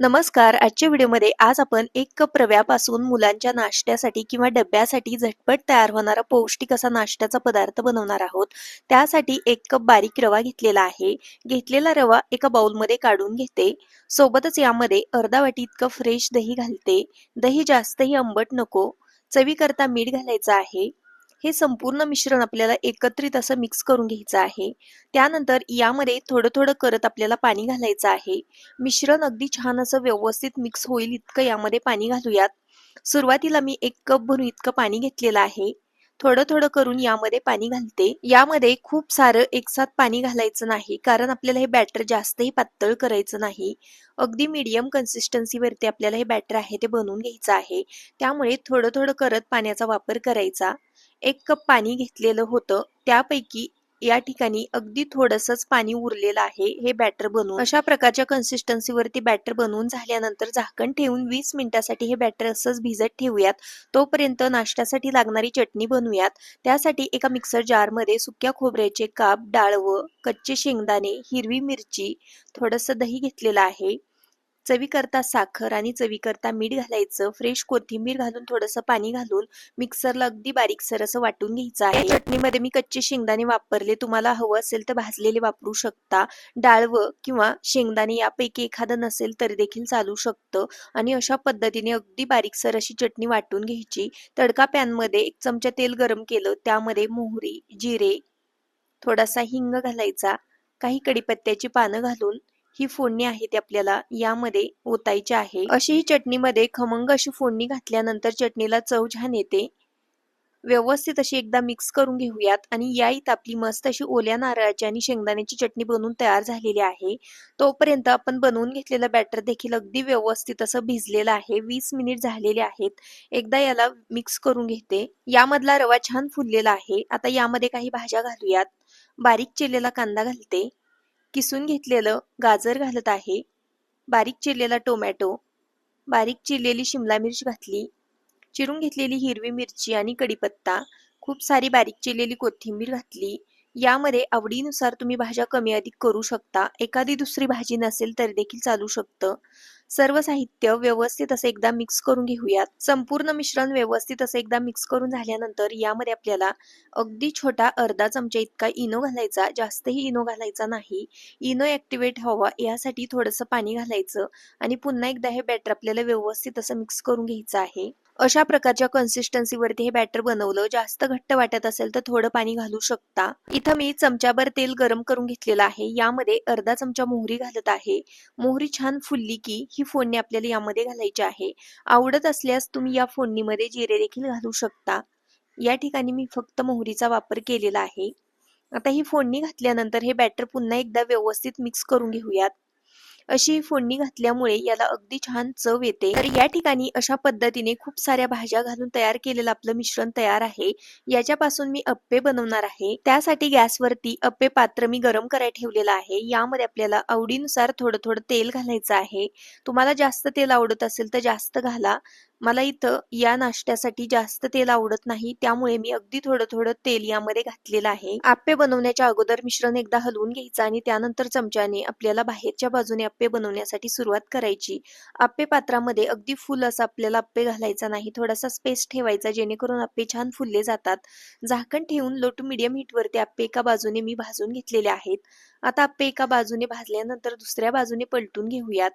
नमस्कार. आजच्या व्हिडिओमध्ये आज आपण एक कप रव्यापासून मुलांच्या नाश्त्यासाठी किंवा डब्यासाठी झटपट तयार होणारा पौष्टिक असा नाश्त्याचा पदार्थ बनवणार आहोत. त्यासाठी एक कप बारीक रवा घेतलेला आहे. घेतलेला रवा एका बाउलमध्ये काढून घेते. सोबतच यामध्ये अर्धा वाटी इतकं फ्रेश दही घालते. दही जास्तही आंबट नको. चवीकरता मीठ घालायचं आहे. हे संपूर्ण मिश्रण आपल्याला एकत्रित असं मिक्स करून घ्यायचं आहे. त्यानंतर यामध्ये थोडं थोडं करत आपल्याला पाणी घालायचं आहे. मिश्रण अगदी छान असं व्यवस्थित मिक्स होईल इतकं यामध्ये पाणी घालूयात. सुरुवातीला मी एक कप भरून इतकं पाणी घेतलेलं आहे. थोडं थोडं करून यामध्ये पाणी घालते. यामध्ये खूप सारं एकसाथ पाणी घालायचं नाही कारण आपल्याला हे बॅटर जास्तही पातळ करायचं नाही. अगदी मीडियम कन्सिस्टन्सीवरती आपल्याला हे बॅटर आहे ते बनवून घ्यायचं आहे. त्यामुळे थोडं थोडं करत पाण्याचा वापर करायचा. एक कप पाणी घेतलेलं होतं. त्यापैकी या ठिकाणी अगदी थोडंसंच पाणी उरलेलं आहे. हे बॅटर बनवून. अशा प्रकारच्या कन्सिस्टन्सीवरती बॅटर बनवून झाल्यानंतर झाकण ठेवून वीस मिनिटासाठी हे बॅटर असंच भिजत ठेवूयात. तोपर्यंत नाश्त्यासाठी लागणारी चटणी बनवूयात. त्यासाठी एका मिक्सर जारमध्ये सुक्या खोबऱ्याचे काप डाळवं कच्चे शेंगदाणे हिरवी मिरची थोडंसं दही घेतलेलं आहे. चवीकरता साखर आणि चवीकरता मीठ घालायचं. फ्रेश कोथिंबीर घालून थोडंसं पाणी घालून मिक्सरला अगदी बारीकसर असं वाटून घ्यायचं आहे. चटणीमध्ये मी कच्चे शेंगदाणे वापरले. तुम्हाला हवं असेल तर भाजलेले वापरू शकता. डाळव किंवा शेंगदाणे यापैकी एखादं नसेल तरी देखील चालू शकतं. आणि अशा पद्धतीने अगदी बारीकसर अशी चटणी वाटून घ्यायची. तडका पॅनमध्ये एक चमचा तेल गरम केलं. त्यामध्ये मोहरी जिरे थोडासा हिंग घालायचा. काही कडीपत्त्याची पानं घालून ही फोडणी आहे ती आपल्याला यामध्ये ओतायची आहे. अशी ही चटणीमध्ये खमंग अशी फोडणी घातल्यानंतर चटणीला चव छान येते. व्यवस्थित अशी एकदा मिक्स करून घेऊयात आणि या इथं आपली मस्त अशी ओल्या नारळाची आणि शेंगदाण्याची चटणी बनवून तयार झालेली आहे. तोपर्यंत आपण बनवून घेतलेलं बॅटर देखील अगदी व्यवस्थित असं भिजलेलं आहे. वीस मिनिट झालेले आहेत. एकदा याला मिक्स करून घेते. यामधला रवा छान फुललेला आहे. आता यामध्ये काही भाज्या घालूयात. बारीक चिरलेला कांदा घालते. किसून घेतलेलं गाजर घालत आहे. बारीक चिरलेला टोमॅटो बारीक चिरलेली शिमला मिरच घातली चिरून घेतलेली हिरवी मिरची आणि कढीपत्ता खूप सारी बारीक चिरलेली कोथिंबीर घातली. यामध्ये आवडीनुसार तुम्ही भाज्या कमी अधिक करू शकता. एखादी दुसरी भाजी नसेल तरी देखील चालू शकतं. सर्व साहित्य व्यवस्थित असं एकदा मिक्स करून घेऊयात. संपूर्ण मिश्रण व्यवस्थित असं एकदा मिक्स करून झाल्यानंतर यामध्ये आपल्याला अगदी छोटा अर्धा चमचा इतका इनो घालायचा. जास्तही इनो घालायचा नाही. इनो ऍक्टिव्हेट हवा यासाठी थोडंसं पाणी घालायचं आणि पुन्हा एकदा हे बॅटर आपल्याला व्यवस्थित असं मिक्स करून घ्यायचं आहे. अशा प्रकारच्या कन्सिस्टन्सीवरती हे बॅटर बनवलं जास्त घट्ट वाटत असेल तर थोडं पाणी घालू शकता. इथं मी चमच्याभर तेल गरम करून घेतलेलं आहे. यामध्ये अर्धा चमचा मोहरी घालत आहे. मोहरी छान फुलली की ही फोडणी आपल्याला यामध्ये घालायची आहे. आवडत असल्यास तुम्ही या फोडणीमध्ये जिरे देखील घालू शकता. या ठिकाणी मी फक्त मोहरीचा वापर केलेला आहे. आता ही फोडणी घातल्यानंतर हे बॅटर पुन्हा एकदा व्यवस्थित मिक्स करून घेऊयात. अशी फोडणी घातल्यामुळे याला अगदी छान चव येते. तर या ठिकाणी अशा पद्धतीने खूप साऱ्या भाज्या घालून तयार केलेलं आपलं मिश्रण तयार आहे. याच्यापासून मी अप्पे बनवणार आहे. त्यासाठी गॅसवरती अप्पे पात्र मी गरम करायला ठेवलेलं आहे. यामध्ये आपल्याला आवडीनुसार थोडं थोडं तेल घालायचं आहे. तुम्हाला जास्त तेल आवडत असेल तर जास्त घाला. मला इथं या नाश्त्यासाठी जास्त तेल आवडत नाही त्यामुळे मी अगदी थोडं थोडं तेल यामध्ये घातलेलं आहे. आप्पे बनवण्याच्या अगोदर मिश्रण एकदा हलवून घ्यायचं आणि त्यानंतर चमच्याने आपल्याला बाहेरच्या बाजूने आप्पे बनवण्यासाठी सुरुवात करायची. आप्पे पात्रामध्ये अगदी फुल असं आपल्याला आप्पे घालायचा नाही थोडासा स्पेस ठेवायचा जेणेकरून आप्पे छान फुलले जातात. झाकण ठेवून लो टू मिडियम हीटवरती आप्पे एका बाजूने मी भाजून घेतलेले आहेत. आता आप्पे एका बाजूने भाजल्यानंतर दुसऱ्या बाजूने पलटून घेऊयात.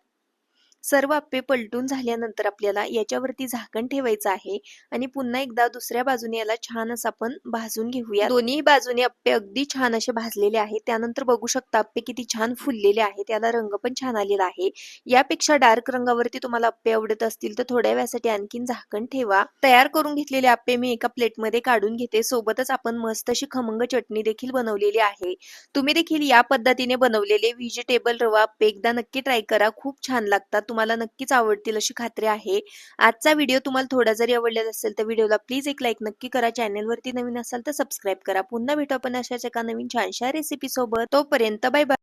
सर्व आप्पे पलटून झाल्यानंतर आपल्याला याच्यावरती झाकण ठेवायचं आहे आणि पुन्हा एकदा दुसऱ्या बाजूने याला छान असं आपण भाजून घेऊया. दोन्ही बाजूने आप्पे अगदी छान असे भाजलेले आहेत. त्यानंतर बघू शकता आप्पे किती छान फुललेले आहेत. त्याला रंग पण छान आलेला आहे. यापेक्षा डार्क रंगावरती तुम्हाला आप्पे आवडत असतील तर थोड्या वेळासाठी आणखीन झाकण ठेवा. तयार करून घेतलेले आप्पे मी एका प्लेटमध्ये काढून घेते. सोबतच आपण मस्त अशी खमंग चटणी देखील बनवलेली आहे. तुम्ही देखील या पद्धतीने बनवलेले व्हेजिटेबल रवा आप्पे एकदा नक्की ट्राय करा. खूप छान लागतात. तुम्हाला नक्कीच आवडतील अशी खात्री आहे. आजचा व्हिडिओ तुम्हाला थोडा जरी आवडलेला असेल तर व्हिडिओला प्लीज एक लाईक नक्की करा. चॅनेलवरती नवीन असाल तर सबस्क्राईब करा. पुन्हा भेटू आपण अशाच एका नवीन छानशा रेसिपी सोबत. तोपर्यंत बाय बाय